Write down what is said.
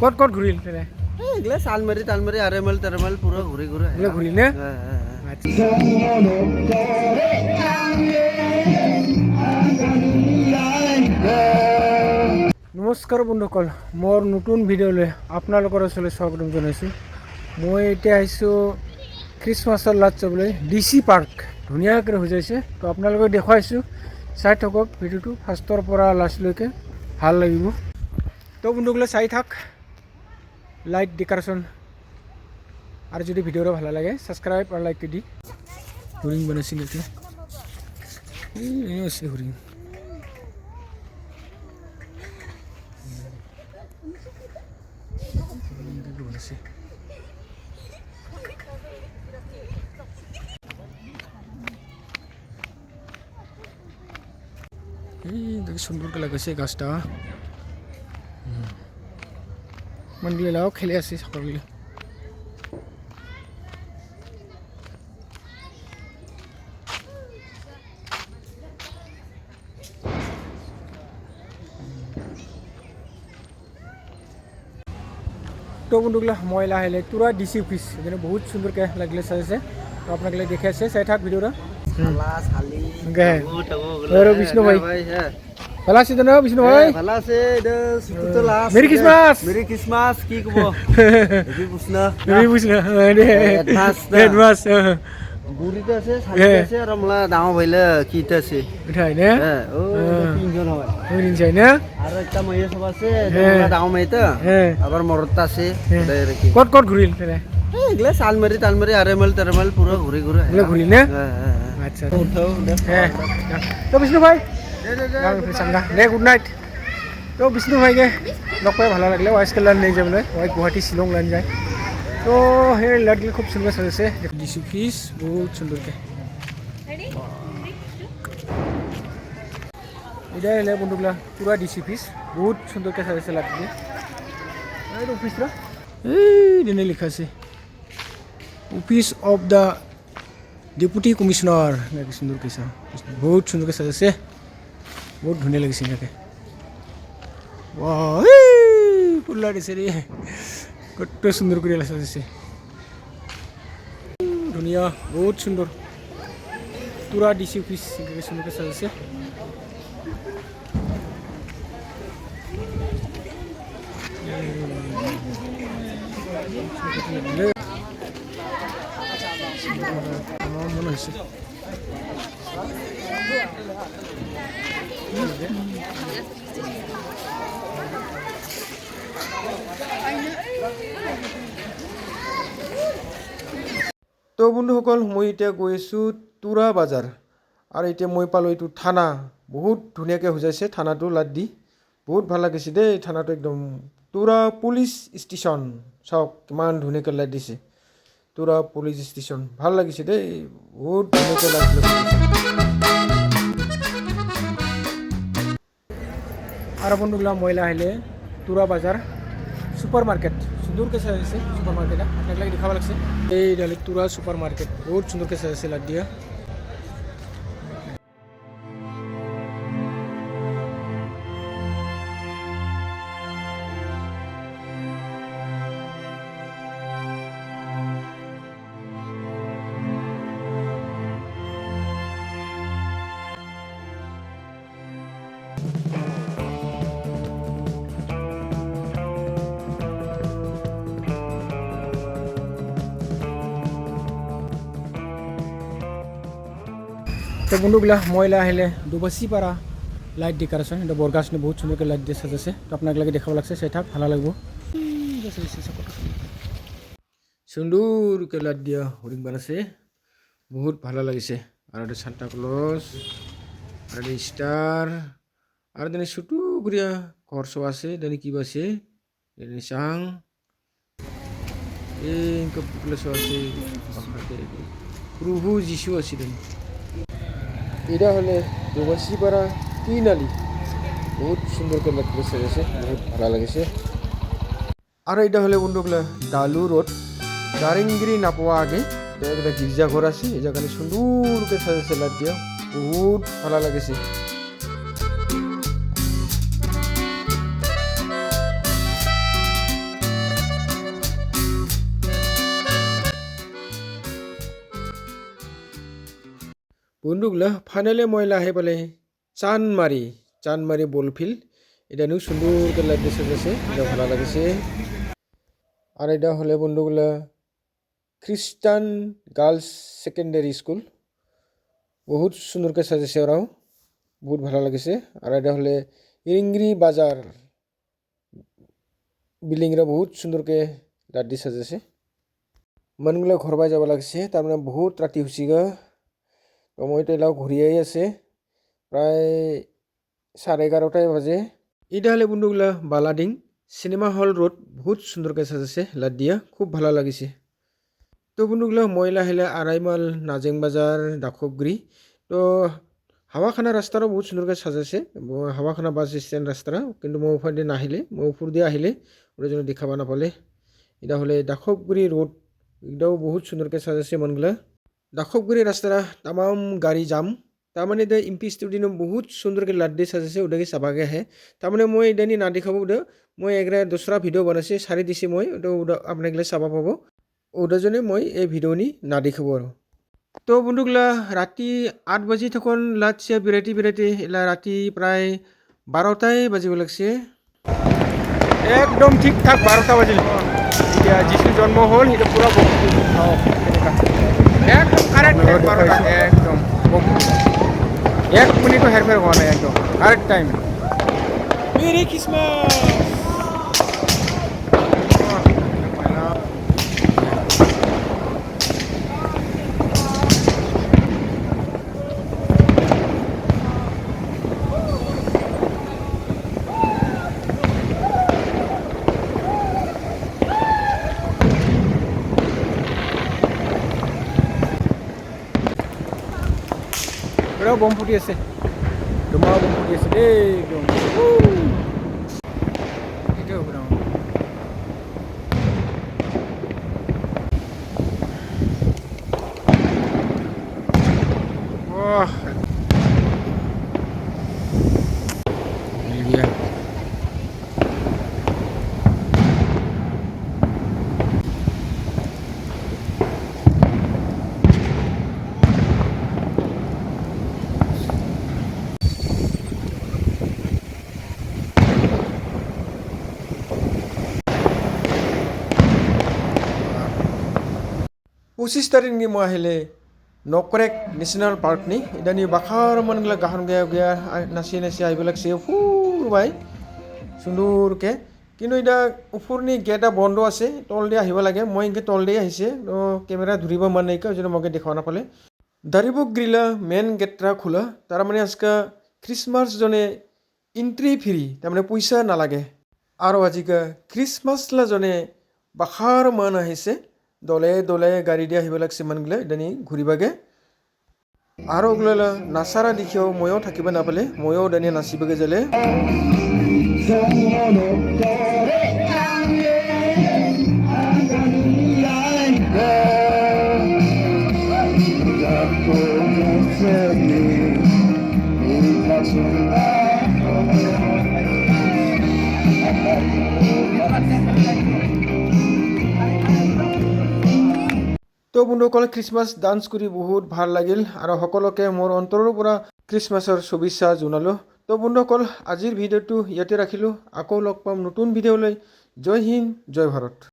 ক'ত ক'ত এইগিলা চালমাৰি তালমাৰি আৰেমাল তাৰেমাল পুৰা ঘূৰি ঘূৰি। এইবিলাক ঘূৰিল নে? আচ্ছা। নমস্কাৰ বন্ধুসকল মোৰ নতুন ভিডিঅ'লৈ আপোনালোকৰ ওচৰলৈ স্বাগতম জনাইছোঁ। মই এতিয়া আহিছোঁ খ্ৰীষ্টমাছৰ লাট চাবলৈ ডি চি পাৰ্ক। ধুনীয়াকৈ সজাইছে। তো আপোনালোকক দেখুৱাইছোঁ। চাই থাকক ভিডিঅ'টো ফাৰ্ষ্টৰ পৰা লাষ্টলৈকে ভালো লাগিব। তো বন্ধুসকলে চাই থাক। লাইক ডেক'ৰেশ্যন আৰু যদি ভিডিঅ'টো ভালো লাগে ছাবস্ক্ৰাইব আৰু লাইক দি। হৰিণ বনাইছে ইয়াতে এই আছে হৰিণ হৰিণটো বনাইছে এই দেখি সুন্দরকে লাগাইছে গাছটা। মন্দিলাও খেলে আছে সকলে তো বন্ধুগুলা মই লাহে লাহে তুরা ডিসি অফিস এখানে বহুত সুন্দরকে লাগলে সাজেছে তো আপনাকে দেখে আছে চাই থাক ভিডিওটা শালা চালি গে। টাকো, টাকো, আৰু বিষ্ণু ভাই। হ্যাঁ ভালো আছি তো না বিষ্ণু ভাই? হ্যাঁ, ভালো আছে ছুটিটো last merry Christmas. Merry Christmas কি কব? হেভি পুছনা তুমি বুঝলা advance না। এডভান্স বুঢ়ীটো আছে চালি আছে আৰু মোলা ডাঙৰ ভাইলে কিটা আছে। উঠাই না। হ্যাঁ ও হ্যাঁ। তিনজন হয়। চাই না আৰু একটা মাইয়া সব আছে হে। মোলা ডাঙৰ মাইটা হ্যাঁ। আবার মরতা আছে কত কত ঘুরিল এই এগুলা চালমারি তালমারি আরেমাল তারেমাল পুরো ঘুরে ঘুরে। ঘুরিল না হ্যাঁ হ্যাঁ হ্যাঁ। আচ্ছা। হ্যাঁ। তো বিষ্ণু ভাই দে, দে, দে, গান দে। চাংগা দে গুড নাইট তো বিষ্ণু ভাইকে লগ পাই ভালো লাগলে ওয়াইস কালার নিয়ে যাবলৈ ওয়াই গুৱাহাটী শ্বিলং লাইন যায় তো সেই লাইটগুলো খুব সুন্দর সাজেছে ডিসি ফিস বহুত সুন্দরকে এটা এলে বন্ধুগুলা পুরা ডিসি ফিস বহুত সুন্দরকে সাজেছে লাইটগুলি এই অফিসটা এই দিনে লেখা আছে office of the deputy commissioner এনেকৈ সুন্দৰকৈ চাওঁ বহুত সুন্দৰকৈ চাইছে বহুত ধুনীয়া লাগিছে এনেকৈ ফুল্লা দিছে দেই কত সুন্দৰ কৰি সাজিছে ধুনীয়া বহুত সুন্দৰ পুৰা ডি চি অফিচ এনেকৈ সুন্দৰকৈ সাজিছে আমার মনে হয়েছে তো বন্ধুসকল, মই এতিয়া গৈ আছোঁ তুৰা বাজাৰ। আৰু এতিয়া মই পালোঁ এইটো থানা। বহুত ধুনীয়াকৈ সজাইছে থানাটো লাদ দি। বহুত ভালো লাগিছে দেই থানাটো একদম। Tura police station. চাওক, কিমান ধুনীয়াকৈ লাইট দিছে। Tura police station. ভালো লাগিছে দেই। বহুত ধুনীয়াকৈ লাইট লগাইছে বন্ধুগুলা মহিলা আহিলে তুরা বাজার সুপার মার্কেট সুন্দরকে সাজাইছে সুপার মার্কেট আপনাকে লাগে দেখাব লাগছে। এই তুরা সুপার মার্কেট বহুত সুন্দরকে সাজাইছে লাট দিয়া তো বন্ধুগুলা, মহিলা আহিলে দুবাসী পারা লাইট ডেকোরেশন এটা বরগাছ নিয়ে বহুত সুন্দরকে লাইট দিয়ে সাজাইছে। তো আপনাকে লাগে দেখাব লাগছে সেটা ভালো লাগবো। সুন্দরকে লাইট দিয়া হরিণ বানাইছে বহুত ভালো লাগিছে। আর এটা সান্টা ক্লজ আর এটা স্টার আর দেনে ছোটো গুড়িয়া ঘর আছে দেনে কিবা আছে দেনে চাং। এই পুকুলা সব আছে। প্রভু যিশু আছে দেনে এটা হলে দুবাসীপাড়া তিন আলি। বহুত সুন্দর করে লাগতেছে গেছে বহুত ভালো লাগেছে। আর এটা হলে বন্ধুগুলা ডালু রোড। দারিঙ্গিরি না পাওয়া আগে একটা গির্জা ঘর আছে, এই জায়গাটা সুন্দর করে সাজেছে লাইট দিয়া, বহুত ভালো লাগেছে। বন্ধুগুলা ফাইনালি মই আহি পালে। Chandmari Chandmari ball field. এটা নো সুন্দর লাইট সাজাছে এটা ভালো লাগছে। আর এটা হলে বন্ধুগুলা খ্রিস্টান গার্লস সেকেন্ডারি স্কুল। বহুত সুন্দরকে সাজেছে ওরাও বহুত ভালো লাগছে। আর এটা হলে ইরিংগি বাজার বিল্ডিংরা বহুত সুন্দরকে দি সাজেছে। মানুহগুলা ঘৰ পাই যাব লাগিছে। তাৰমানে বহুত ৰাতি হৈছে গা। তো মইতো এলাও ঘূৰিয়াই আছে। প্ৰায় চাৰে এঘাৰটাই বাজে। এইটা হলে বন্ধুগুলা বালাডিং, চিনেমা হল রোড বহুত সুন্দরকে সাজাছে লাইট দিয়া, খুব ভালো লাগিছে। তো বন্ধুগুলা ময়লা আহিলে আড়াইমাল নাজেং বাজার দাখবগিরি তো হাৱাখানা ৰাস্তাৰো বহুত সুন্দৰকৈ সাজাইছে। ব- হাৱাখানা বাছ ষ্টেণ্ড ৰাস্তা কিন্তু মই দিয়ে নাহিলে, মই ওপৰ দিয়ে আহিলে ওটা যেন দেখাব নাপালে। এটা হলে দাখবগিরি রোড এটাও বহুত সুন্দরকে সাজাইছে মনগুলা। দাখবগিরি রাস্তা তামাম গাড়ি জাম। তাৰমানে এতিয়া এম পি ষ্টুডিঅ' বহুত সুন্দৰকৈ দি সাজাইছে ওটাকে চাবাকে আহে। তাৰমানে মই এদানি না দেখাব ওটা মই এগৰা দোসৰা ভিডিঅ' বনাইছে, চাৰি দিছে মই ওটা ওটা আপোনালোকে চাব পাব। ওটাজনে মই এই ভিডিঅ'নি না দেখাব আৰু। তো বন্ধুগুলা ৰাতি আঠ বাজি থাকোন লাইট চিয়া বিৰাটি বিৰাটি এলা ৰাতি প্ৰায় বাৰটাই বাজিব লাগছে। একদম ঠিক ঠাক বাৰটা বাজিল। এতিয়া জন্ম হ'ল, সেইটো পুৰা একদম কাৰেক্ট বাৰটা একদম এক মিনিটও হেরফের হওয়া নাই একদম কারেক্ট টাইম মেরি খ্ৰীষ্টমাছ পুৰা বম ফুটি আছে ধুমা বম ফুটি আছে দেই একদম তাৰিখ মই আহিলে নকৰেক নেশ্যনেল পাৰ্ক নি। ইদানি বাখাৰ মানগিলা গাহন গেয়া আ- নাচি নাচি আহিব লাগছে ফুৰবাই সুন্দৰকে। কিন্তু এতিয়া ওপৰনি গেট এটা বন্ধ আছে তল দি আহিব লাগে। মই এনেকৈ তল দি আহিছে, তো কেমেৰা ধৰিব মান নাইকা যদি মোকে দেখাব নাপালে। দাৰিবুক গ্ৰিলা মেইন গেটটা খোলা। তাৰমানে আজকা খ্ৰীষ্টমাছ জনে এন্ট্ৰি ফ্ৰী তাৰমানে পইচা নালাগে। আৰু আজিকা খ্ৰীষ্টমাছলা জনে বাখাৰ মান আহিছে। দলে দলে গাড়ী দি আহিব লাগছে মানগিলা ইদানি ঘূৰিবাগে। আৰু ওগলা নাচাৰা দেখিও ময়ো থাকিব নাপালে, ময়ো দানি নাচিবগে যালে তো বন্ধুসকল খ্ৰীষ্টমাছ ডান্স কৰি বহুত ভালো লাগিল আৰু সকলোকে মোৰ অন্তৰৰ পৰা খ্ৰীষ্টমাছৰ শুভেচ্ছা জনালোঁ। তো বন্ধুসকল আজিৰ ভিডিঅ'টো ইয়াতে ৰাখিলোঁ। আকৌ লগ পাম নতুন ভিডিঅ'লৈ। জয় হিন্দ, জয় ভাৰত।